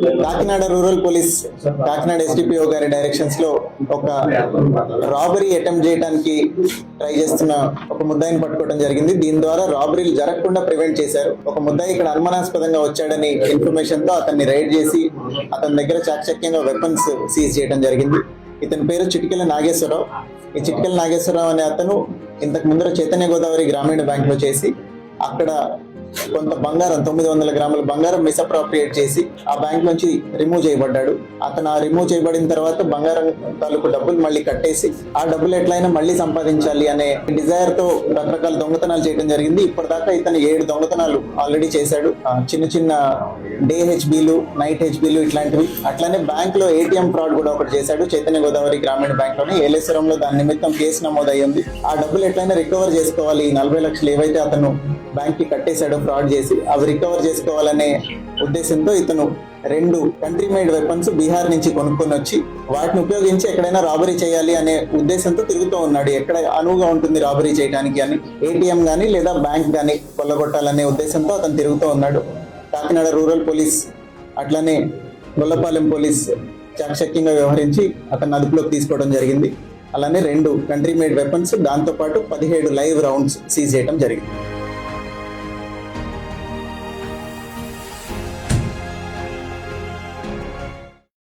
Kakinada rural police Kakinada SDPO గారి డైరెక్షన్స్లో ఒక రాబరీ అటెంప్ట్ చేయడానికి ట్రై చేస్తున్న ఒక ముద్దాయిని పట్టుకోవడం జరిగింది. దీని ద్వారా రాబరీలు జరగకుండా ప్రివెంట్ చేశారు. ఒక ముద్దాయి ఇక్కడ అనుమానాస్పదంగా వచ్చాడని ఇన్ఫర్మేషన్తో అతన్ని రైడ్ చేసి అతని దగ్గర చాకచక్యంగా వెపన్స్ సీజ్ చేయడం జరిగింది. ఇతని పేరు చిటికెల నాగేశ్వరరావు. ఈ చిటికెల నాగేశ్వరరావు అనే అతను ఇంతకు ముందర చైతన్య గోదావరి గ్రామీణ బ్యాంక్లో చేసి అక్కడ కొంత బంగారం తొమ్మిది వందల గ్రాముల బంగారం మిస్అప్రాప్రియేట్ చేసి ఆ బ్యాంక్ నుంచి రిమూవ్ చేయబడ్డాడు. అతను ఆ రిమూవ్ చేయబడిన తర్వాత బంగారం తాలూకు డబ్బులు మళ్ళీ కట్టేసి ఆ డబ్బులు ఎట్లయినా మళ్ళీ సంపాదించాలి అనే డిజైర్తో రకరకాల దొంగతనాలు చేయడం జరిగింది. ఇప్పటిదాకా ఇతను ఏడు దొంగతనాలు ఆల్రెడీ చేశాడు. ఆ, చిన్న చిన్న డే హెచ్బీలు నైట్ హెచ్బీలు ఇట్లాంటివి. అట్లానే బ్యాంక్లో ఏటీఎం ఫ్రాడ్ కూడా ఒకటి చేశాడు. చైతన్య గోదావరి గ్రామీణ బ్యాంక్లోని ఏలేశ్వరంలో దాని నిమిత్తం కేసు నమోదయ్యింది. ఆ డబ్బులు ఎట్లయినా రికవర్ చేసుకోవాలి. నలభై లక్షలు ఏవైతే అతను బ్యాంక్కి కట్టేశాడో ఫ్రాడ్ చేసి అవి రికవర్ చేసుకోవాలనే ఉద్దేశంతో ఇతను రెండు కంట్రీ మేడ్ వెపన్స్ బీహార్ నుంచి కొనుక్కొని వచ్చి వాటిని ఉపయోగించి ఎక్కడైనా రాబరీ చేయాలి అనే ఉద్దేశంతో తిరుగుతూ ఉన్నాడు. ఎక్కడ అనువుగా ఉంటుంది రాబరీ చేయడానికి అని ఏటీఎం కానీ లేదా బ్యాంక్ కానీ కొల్లగొట్టాలనే ఉద్దేశంతో అతను తిరుగుతూ ఉన్నాడు. కాకినాడ రూరల్ పోలీస్ అట్లనే గొల్లపాలెం పోలీస్ చాకచక్యంగా వ్యవహరించి అతను అదుపులోకి తీసుకోవడం జరిగింది. అలానే రెండు కంట్రీ మేడ్ వెపన్స్ దాంతో పాటు పదిహేడు లైవ్ రౌండ్స్ సీజ్ చేయడం జరిగింది.